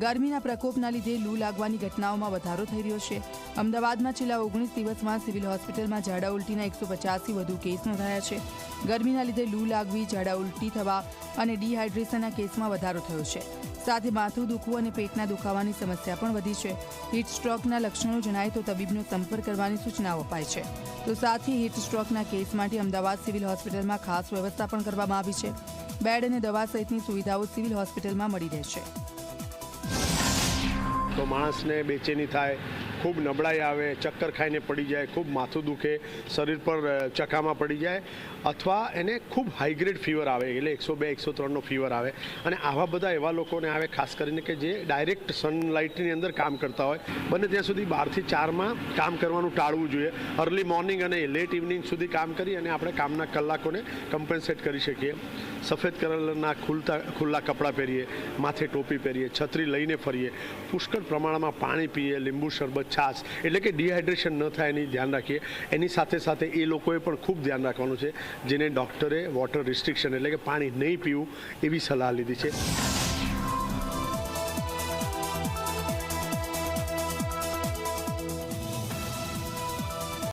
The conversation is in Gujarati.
ગરમીના પ્રકોપના લીધે લૂ લાગવાની ઘટનાઓમાં વધારો થઈ રહ્યો છે. અમદાવાદમાં છેલ્લા ઓગણીસ દિવસમાં સિવિલ હોસ્પિટલમાં ઝાડા ઉલટીના એકસો પચાસથી વધુ કેસ નોંધાયા છે. ગરમીના લીધે લૂ લાગવી, ઝાડા ઉલટી થવા અને ડિહાઇડ્રેશનના કેસમાં વધારો થયો છે. સાથે માથું દુખવું અને પેટના દુખાવાની સમસ્યા પણ વધી છે. હીટ સ્ટ્રોકના લક્ષણો જણાય તો તબીબનો સંપર્ક કરવાની સૂચનાઓ અપાય છે. તો સાથે હીટ સ્ટ્રોકના કેસ માટે અમદાવાદ સિવિલ હોસ્પિટલમાં ખાસ વ્યવસ્થા પણ કરવામાં આવી છે. બેડ અને દવા સહિતની સુવિધાઓ સિવિલ હોસ્પિટલમાં મળી રહેશે તો માણસને બેચેની થાય. ખૂબ નબળાઈ આવે, ચક્કર ખાઈને પડી જાય, ખૂબ માથું દુખે, શરીર પર ચકામાં પડી જાય, અથવા એને ખૂબ હાઈગ્રેડ ફીવર આવે, એટલે એકસો બે, એકસો ત્રણનો ફીવર આવે. અને આવા બધા એવા લોકોને આવે, ખાસ કરીને કે જે ડાયરેક્ટ સનલાઇટની અંદર કામ કરતા હોય, બને ત્યાં સુધી બારથી ચારમાં કામ કરવાનું ટાળવું જોઈએ. અર્લી મોર્નિંગ અને લેટ ઇવનિંગ સુધી કામ કરી અને આપણે કામના કલાકોને કમ્પન્સેટ કરી શકીએ. સફેદ કલરના ખુલતા, ખુલ્લા કપડાં પહેરીએ, માથે ટોપી પહેરીએ, છત્રી લઈને ફરીએ, પુષ્કળ પ્રમાણમાં પાણી પીએ, લીંબુ શરબત છાશ. એટલે કે ડિહાઇડ્રેશન ન થાય એની ધ્યાન રાખીએ. એની સાથે સાથે એ લોકોએ પણ ખૂબ ધ્યાન રાખવાનું છે, જેને ડૉક્ટરે વોટર રિસ્ટ્રિક્શન એટલે કે પાણી નહીં પીવું એવી સલાહ લીધી છે.